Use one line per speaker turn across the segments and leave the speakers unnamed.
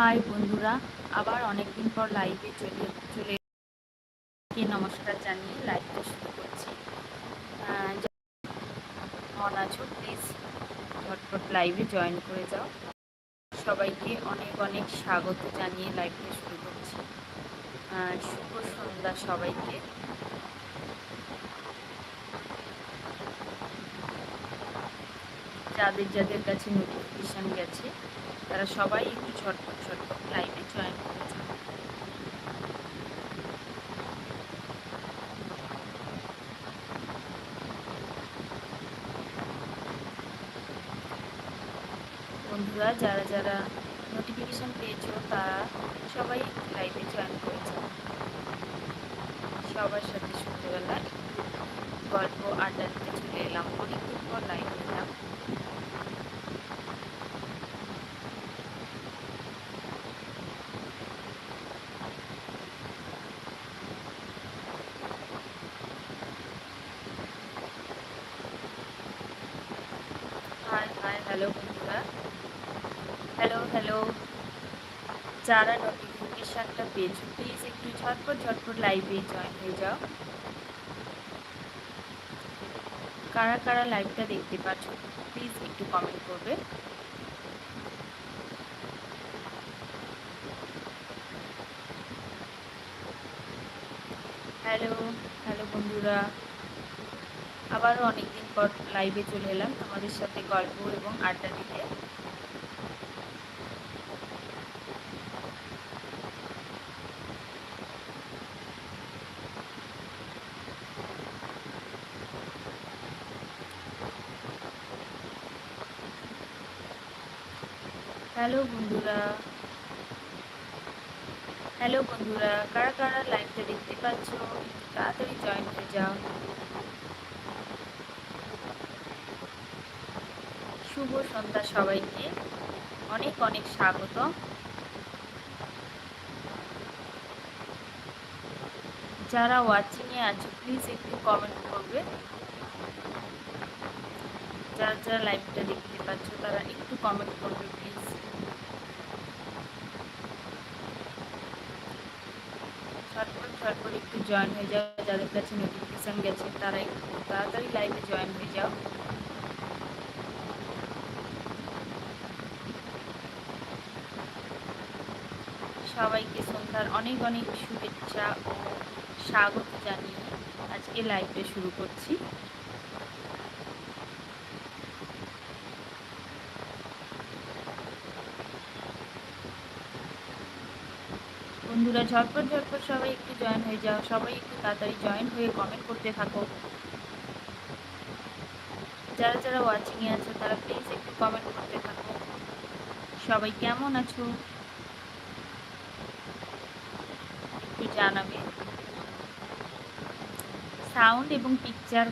High বন্ধুরা, আবার অনেকদিন পর লাইভে চলে চলে কে নমস্কার জানিয়ে লাইভটা শুরু করছি। অন আছো প্লিজ ঝটপট লাইভে জয়েন করে যাও। সবাইকে অনেক অনেক স্বাগত জানিয়ে লাইভটা শুরু করছি। শুভ সন্ধ্যা সবাইকে। যাদের যাদের কাছে নোটিফিকেশান গেছে তারা সবাই একটু ঝটপট ঝটপট লাইভে জয়েন করেছে। বন্ধুরা, যারা যারা নোটিফিকেশান পেয়েছ, তারা সবাই লাইভে জয়েন করেছে। সবার সাথে সন্ধ্যেবেলা গল্প, আড্ডা দিতে চলে এলাম। অনেকদিন পর লাইভে এলাম হাই হাই হ্যালো বন্ধুরা হ্যালো। যারা নোটিফিকেশানটা পেয়েছ প্লিজ একটু ঝটপট ঝটপট লাইভে জয়েন হয়ে যাও। কারা কারা লাইভটা দেখতে পাচ্ছ প্লিজ একটু কমেন্ট করবে। হ্যালো হ্যালো বন্ধুরা। আবারও অনেকদিন পর লাইভে চলে এলাম তোমাদের সাথে গল্প এবং আড্ডা দিতে। হ্যালো বন্ধুরা। হ্যালো বন্ধুরা, কারা কারা লাইভটা দেখতে পাচ্ছ? তাড়াতাড়ি জয়েন হয়ে যাও। শুভ সন্ধ্যা সবাইকে। অনেক অনেক স্বাগত। যারা ওয়াচিংয়ে আছো প্লিজ একটু কমেন্ট করবে। যারা যারা লাইভটা দেখতে পাচ্ছ, তারা একটু কমেন্ট করবে প্লিজ ঝটপট ঝটপট একটু জয়েন হয়ে যাও। যাদের কাছে নোটিফিকেশান গেছে, তারা একটু তাড়াতাড়ি লাইভে জয়েন হয়ে যাও। সবাইকে সন্ধ্যার অনেক অনেক শুভেচ্ছা ও স্বাগত জানিয়ে আজকে লাইভটা শুরু করছি। বন্ধুরা, ঝটপট ঝটপট সবাই একটু জয়েন হয়ে যাও। সবাই একটু তাড়াতাড়ি জয়েন হয়ে কমেন্ট করতে থাকো। যারা যারা ওয়াচিংয়ে আছো, তারা প্লিজ একটু কমেন্ট করতে থাকো। সবাই কেমন আছো? একটু জানাবে। সাউন্ড এবং পিকচার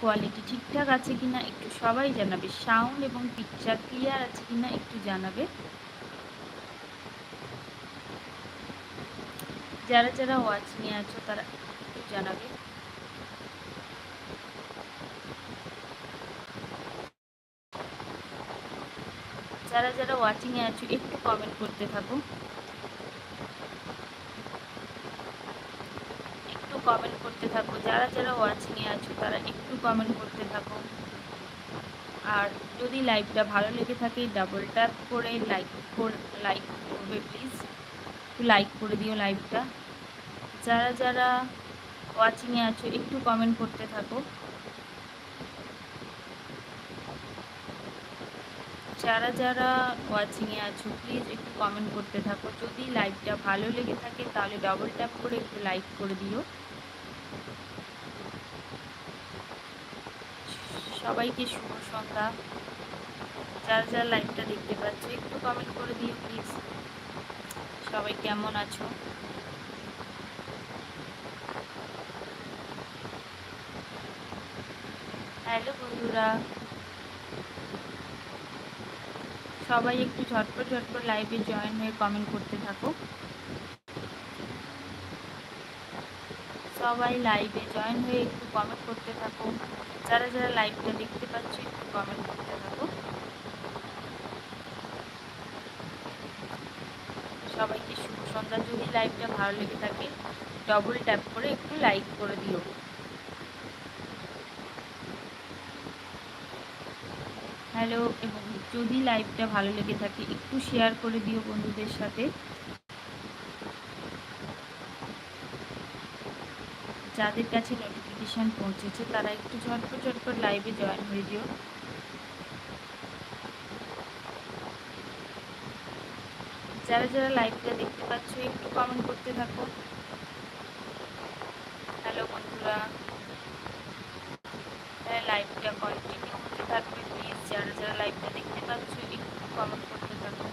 কোয়ালিটি ঠিকঠাক আছে কিনা একটু সবাই জানাবে। সাউন্ড এবং পিকচার ক্লিয়ার আছে কিনা একটু জানাবে। যারা যারা ওয়াচিংয়ে আছো, তারা একটু জানাবে। যারা যারা ওয়াচিংয়ে আছো, একটু কমেন্ট করতে থাকো। একটু কমেন্ট করতে থাকো। যারা যারা ওয়াচিংয়ে আছো, তারা একটু কমেন্ট করতে থাকো। আর যদি লাইভটা ভালো লেগে থাকে ডাবল ট্যাপ করে লাইক লাইক করবে প্লিজ একটু লাইক করে দিও লাইভটা যারা যারা ওয়াচিংয়ে আছো, একটু কমেন্ট করতে থাকো। যারা যারা ওয়াচিংয়ে আছো প্লিজ একটু কমেন্ট করতে থাকো। যদি লাইভটা ভালো লেগে থাকে, তাহলে ডবল ট্যাপ করে একটু লাইক করে দিও। সবাইকে শুভ সন্ধ্যা। যারা যারা লাইভটা দেখতে পাচ্ছ, একটু কমেন্ট করে দিও প্লিজ সবাই কেমন আছো? হ্যালো বন্ধুরা। সবাই একটু ঝটপট ঝটপট লাইভে জয়েন হয়ে কমেন্ট করতে থাকো। সবাই লাইভে জয়েন হয়ে একটু কমেন্ট করতে থাকো। যারা যারা লাইভটা দেখতে পাচ্ছ, একটু কমেন্ট করতে থাকো। সবাইকে শুভ সন্ধ্যা। যদি লাইভটা ভালো লেগে থাকে ডবল ট্যাপ করে একটু লাইক করে দিও। হ্যালো, এবং যদি লাইভটা ভালো লেগে থাকে, একটু শেয়ার করে দিও বন্ধুদের সাথে। যাদের কাছে নোটিফিকেশান পৌঁছেছে, তারা একটু ঝটপট ঝটপট লাইভে জয়েন হয়ে দিও। যারা যারা লাইভটা দেখতে পাচ্ছ, একটু কমেন্ট করতে থাকো। হ্যালো বন্ধুরা। লাইভটা কন্টিনিউ যারা লাইভটা দেখতে পাচ্ছ একটু কমেন্ট করতে থাকো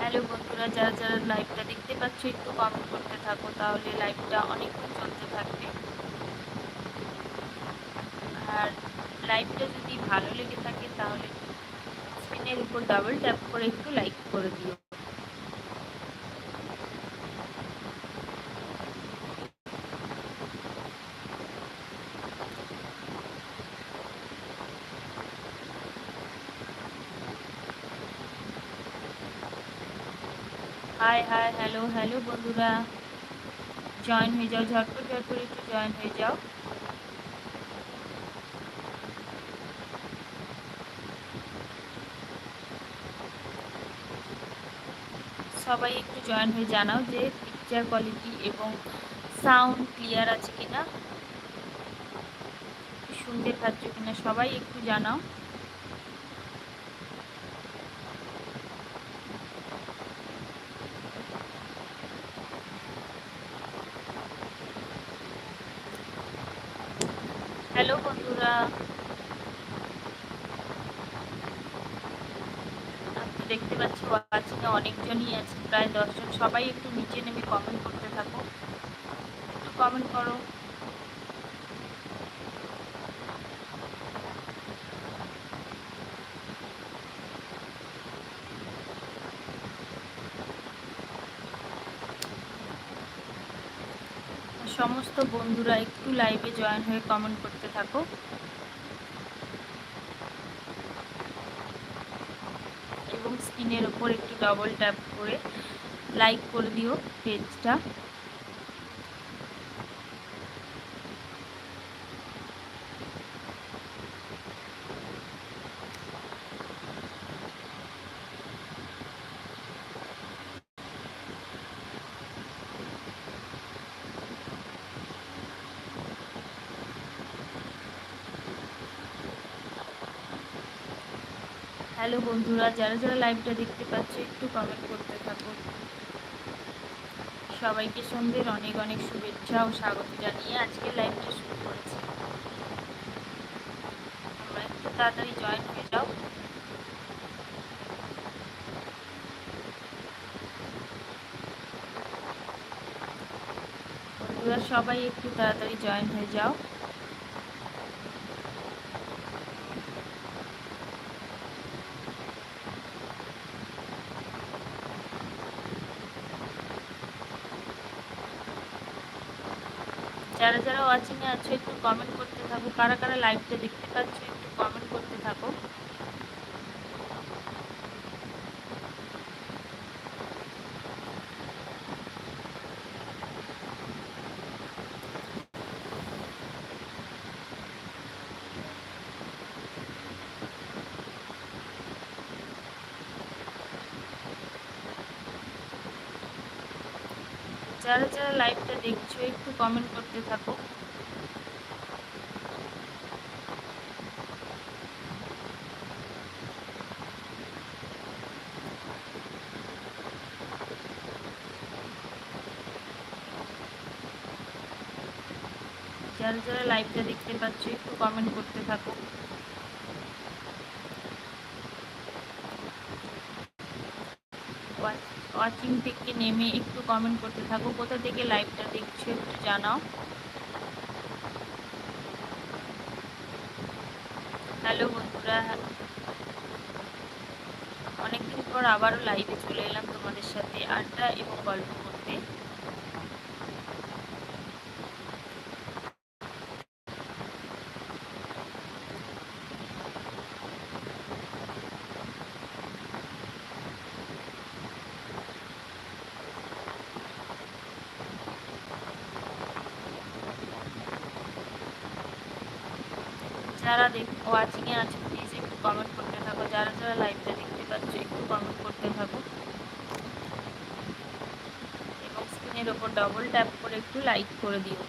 হ্যালো বন্ধুরা, যারা যারা লাইভটা দেখতে পাচ্ছ, একটু কমেন্ট করতে থাকো, তাহলে লাইভটা অনেকক্ষণ চলতে থাকবে। আর লাইভটা যদি ভালো লেগে থাকে, তাহলে স্ক্রিনের উপর ডাবল ট্যাপ করে একটু লাইক করে দিও। হাই হাই হ্যালো হ্যালো বন্ধুরা। জয়েন হয়ে যাও, ঝটপট ঝটপট একটু জয়েন হয়ে যাও। সবাই একটু জয়েন হয়ে জানাও যে পিকচার কোয়ালিটি এবং সাউন্ড ক্লিয়ার আছে কিনা। শুনতে পাচ্ছ কিনা সবাই একটু জানাও। হ্যালো বন্ধুরা আপনি দেখতে পাচ্ছি অনেকজনই আছে, প্রায় দশজন। সবাই একটু নিচে নেমে কমেন্ট করতে থাকো। একটু কমেন্ট করো। সমস্ত বন্ধুরা একটু লাইভে জয়েন হয়ে কমেন্ট করতে থাকো এবং স্ক্রিনের ওপর একটু ডবল ট্যাপ করে লাইক করে দিও পেজটা হ্যালো বন্ধুরা, যারা যারা লাইভটা দেখতে পাচ্ছ, একটু কমেন্ট করতে থাকো। সবাইকে সন্ধ্যের অনেক অনেক শুভেচ্ছা ও স্বাগত জানিয়ে আজকে লাইভটা শুরু করেছি। তোমরা একটু তাড়াতাড়ি জয়েন হয়ে যাও। বন্ধুরা, সবাই একটু তাড়াতাড়ি জয়েন হয়ে যাও যারা যারা ওয়াচিংয়ে আছো, একটু কমেন্ট করতে থাকো। কারা কারা লাইভটা দেখতে পাচ্ছ, একটু কমেন্ট করতে থাকো। যারা যারা লাইভটা দেখছ, একটু কমেন্ট করতে থাকো যারা যারা লাইভটা দেখতে পাচ্ছ, একটু কমেন্ট করতে থাকো। ওয়াচিং থেকে নেমে একটু কমেন্ট করতে থাকো, কোথা থেকে লাইভটা দেখছ একটু জানাও। হ্যালো বন্ধুরা অনেকদিন পর আবারও লাইভে চলে এলাম তোমাদের সাথে আড্ডা এবং গল্প করতে লাইভে যারা দেখ ওয়াচিংয়ে আছে প্লিজ একটু কমেন্ট করতে থাকো। যারা যারা লাইভটা দেখতে পাচ্ছ, একটু কমেন্ট করতে থাকো। এবং স্ক্রিনের ওপর ডবল ট্যাপ করে একটু লাইক করে দিও।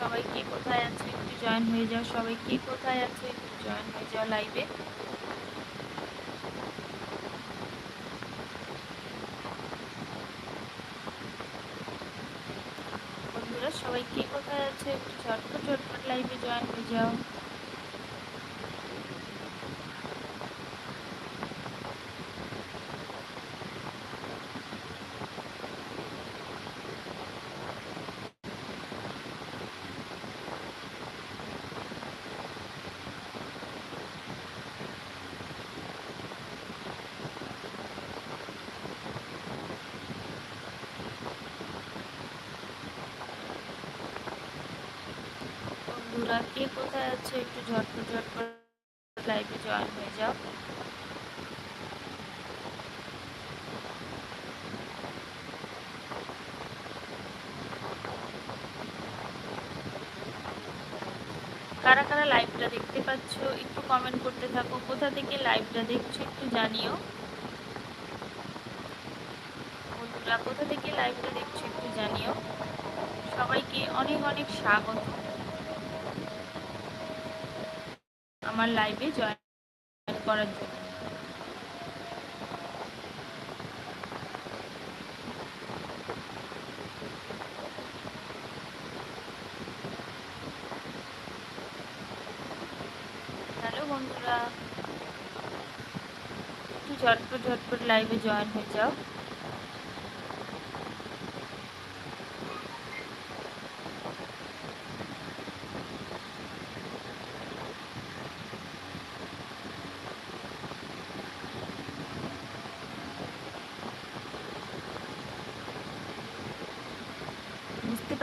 সবাই কে কোথায় আছে? একটু জয়েন হয়ে যাও। সবাই কে কোথায় আছে? জয়েন হয়ে যাও লাইভে বন্ধুরা, সবাই কে কথা আছে? চটপট ঝটপট লাইভে জয়েন হয়ে যাও বন্ধুরা কে কোথায় আছে? একটু ঝটপট ঝটপট লাইভে জয়েন হয়ে যাও। কারা কারা লাইভটা দেখতে পাচ্ছ, একটু কমেন্ট করতে থাকো। কোথা থেকে লাইভটা দেখছ একটু জানিও। বন্ধুরা, কোথা থেকে লাইভটা দেখছ একটু জানিও। সবাইকে অনেক অনেক স্বাগত। আমার লাইভে জয়েন করার জন্য। হ্যালো বন্ধুরা একটু ঝটপট ঝটপট লাইভে জয়েন হয়ে যাও।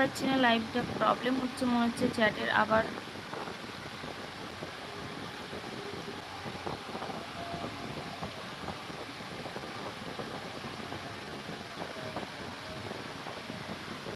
পারছি না লাইভটা প্রবলেম হচ্ছে মনে হচ্ছে চ্যাটের আবার